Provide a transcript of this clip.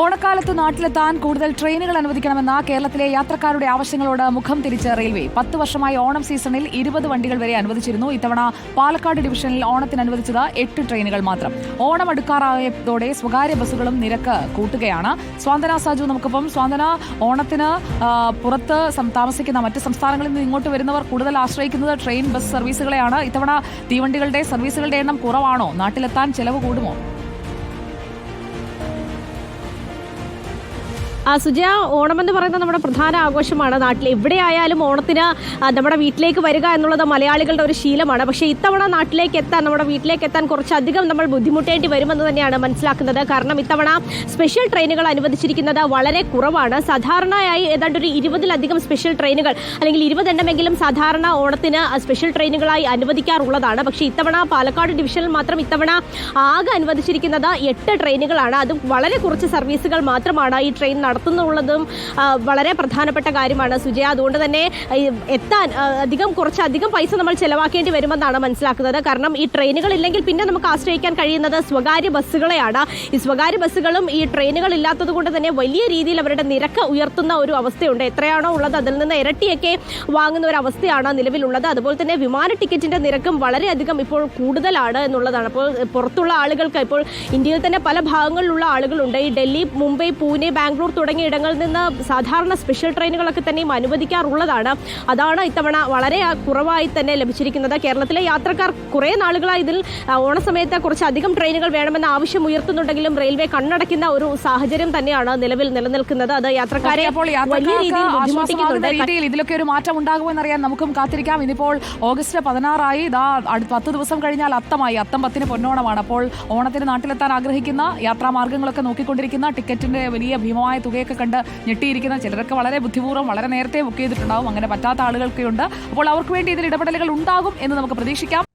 ഓണക്കാലത്ത് നാട്ടിലെത്താൻ കൂടുതൽ ട്രെയിനുകൾ അനുവദിക്കണമെന്ന കേരളത്തിലെ യാത്രക്കാരുടെ ആവശ്യങ്ങളോട് മുഖം തിരിച്ച് റെയിൽവേ. പത്ത് വർഷമായി ഓണം സീസണിൽ ഇരുപത് വണ്ടികൾ വരെ അനുവദിച്ചിരുന്നു. ഇത്തവണ പാലക്കാട് ഡിവിഷനിൽ ഓണത്തിന് അനുവദിച്ചത് എട്ട് ട്രെയിനുകൾ മാത്രം. ഓണം അടുക്കാറായതോടെ സ്വകാര്യ ബസ്സുകളും നിരക്ക് കൂട്ടുകയാണ്. സ്വാന്തന സാജു നമുക്കിപ്പം. സ്വാന്തന ഓണത്തിന് പുറത്ത് താമസിക്കുന്ന മറ്റ് സംസ്ഥാനങ്ങളിൽ നിന്ന് ഇങ്ങോട്ട് വരുന്നവർ കൂടുതൽ ആശ്രയിക്കുന്നത് ട്രെയിൻ ബസ് സർവീസുകളെയാണ്. ഇത്തവണ തീവണ്ടികളുടെ സർവീസുകളുടെ എണ്ണം കുറവാണോ? നാട്ടിലെത്താൻ ചെലവ് കൂടുമോ? സുജയ ഓണം എന്ന് പറയുന്നത് നമ്മുടെ പ്രധാന ആഘോഷമാണ്. നാട്ടിൽ എവിടെയായാലും ഓണത്തിന് നമ്മുടെ വീട്ടിലേക്ക് വരിക എന്നുള്ളത് മലയാളികളുടെ ഒരു ശീലമാണ്. പക്ഷേ ഇത്തവണ നാട്ടിലേക്ക് എത്താൻ നമ്മുടെ വീട്ടിലേക്ക് എത്താൻ കുറച്ചധികം നമ്മൾ ബുദ്ധിമുട്ടേണ്ടി വരുമെന്ന് തന്നെയാണ് മനസ്സിലാക്കുന്നത്. കാരണം ഇത്തവണ സ്പെഷ്യൽ ട്രെയിനുകൾ അനുവദിച്ചിരിക്കുന്നത് വളരെ കുറവാണ്. സാധാരണയായി ഏതാണ്ട് ഒരു ഇരുപതിലധികം സ്പെഷ്യൽ ട്രെയിനുകൾ അല്ലെങ്കിൽ ഇരുപതെണ്ണമെങ്കിലും സാധാരണ ഓണത്തിന് സ്പെഷ്യൽ ട്രെയിനുകളായി അനുവദിക്കാറുള്ളതാണ്. പക്ഷേ ഇത്തവണ പാലക്കാട് ഡിവിഷനിൽ മാത്രം ഇത്തവണ ആകെ അനുവദിച്ചിരിക്കുന്നത് എട്ട് ട്രെയിനുകളാണ് അതും വളരെ കുറച്ച് സർവീസുകൾ മാത്രമാണ് ഈ ട്രെയിൻ നടത്തുന്നുള്ളതും വളരെ പ്രധാനപ്പെട്ട കാര്യമാണ്. സുജയ അതുകൊണ്ട് തന്നെ എത്താൻ എത്താൻ കുറച്ച് അധികം പൈസ നമ്മൾ ചെലവാക്കേണ്ടി വരുമെന്നാണ് മനസ്സിലാക്കുന്നത്. കാരണം ഈ ട്രെയിനുകൾ ഇല്ലെങ്കിൽ പിന്നെ നമുക്ക് ആശ്രയിക്കാൻ കഴിയുന്നത് സ്വകാര്യ ബസ്സുകളെയാണ്. ഈ സ്വകാര്യ ബസ്സുകളും ഈ ട്രെയിനുകൾ ഇല്ലാത്തത് കൊണ്ട് തന്നെ വലിയ രീതിയിൽ അവരുടെ നിരക്ക് ഉയർത്തുന്ന ഒരു അവസ്ഥയുണ്ട്. എത്രയാണോ ഉള്ളത് അതിൽ നിന്ന് ഇരട്ടിയൊക്കെ വാങ്ങുന്ന ഒരു അവസ്ഥയാണ് നിലവിലുള്ളത്. അതുപോലെ തന്നെ വിമാന ടിക്കറ്റിന്റെ നിരക്കും വളരെയധികം ഇപ്പോൾ കൂടുതലാണ് എന്നുള്ളതാണ്. അപ്പോൾ പുറത്തുള്ള ആളുകൾക്ക് ഇപ്പോൾ ഇന്ത്യയിൽ തന്നെ പല ഭാഗങ്ങളിലുള്ള ആളുകളുണ്ട്. ഈ ഡൽഹി മുംബൈ പൂനെ ബാംഗ്ലൂർ തുടങ്ങിയ ഇടങ്ങളിൽ നിന്ന് സാധാരണ സ്പെഷ്യൽ ട്രെയിനുകളൊക്കെ തന്നെയും അനുവദിക്കാറുള്ളതാണ്. അതാണ് ഇത്തവണ വളരെ കുറവായി തന്നെ ലഭിച്ചിരിക്കുന്നത്. കേരളത്തിലെ യാത്രക്കാർ കുറേ നാളുകളായി ഇതിൽ ഓണസമയത്ത് കുറച്ചധികം ട്രെയിനുകൾ വേണമെന്ന ആവശ്യം ഉയർത്തുന്നുണ്ടെങ്കിലും റെയിൽവേ കണ്ണടയ്ക്കുന്ന ഒരു സാഹചര്യം തന്നെയാണ് നിലവിൽ നിലനിൽക്കുന്നത്. അത് യാത്രക്കാരെ വലിയ രീതിയിൽ ബുദ്ധിമുട്ടിക്കുന്നുണ്ട്. ഇതിലൊക്കെ ഒരു മാറ്റം ഉണ്ടാകുമെന്നറിയാൻ നമുക്കും കാത്തിരിക്കാം. ഇനിയിപ്പോൾ ഓഗസ്റ്റ് പതിനാറായി. ഇതാ പത്ത് ദിവസം കഴിഞ്ഞാൽ അത്തമായി അത്തം പത്തിന് പൊന്നോണമാണ്. അപ്പോൾ ഓണത്തിന് നാട്ടിലെത്താൻ ആഗ്രഹിക്കുന്ന യാത്രാമാർഗങ്ങളൊക്കെ നോക്കിക്കൊണ്ടിരിക്കുന്ന ടിക്കറ്റിന്റെ വലിയ ഭീമമായ തുകയൊക്കെ കണ്ട് ഞെട്ടിയിരിക്കുന്ന ചിലരൊക്കെ വളരെ ബുദ്ധിപൂർവം വളരെ നേരത്തെ ബുക്ക് ചെയ്തിട്ടുണ്ടാവും. അങ്ങനെ പറ്റാത്ത ആളുകൾക്കുണ്ട് അപ്പോൾ അവർക്ക് വേണ്ടി ഇതിൽ ഇടപെടലുകൾ ഉണ്ടാകും എന്ന് നമുക്ക് പ്രതീക്ഷിക്കാം.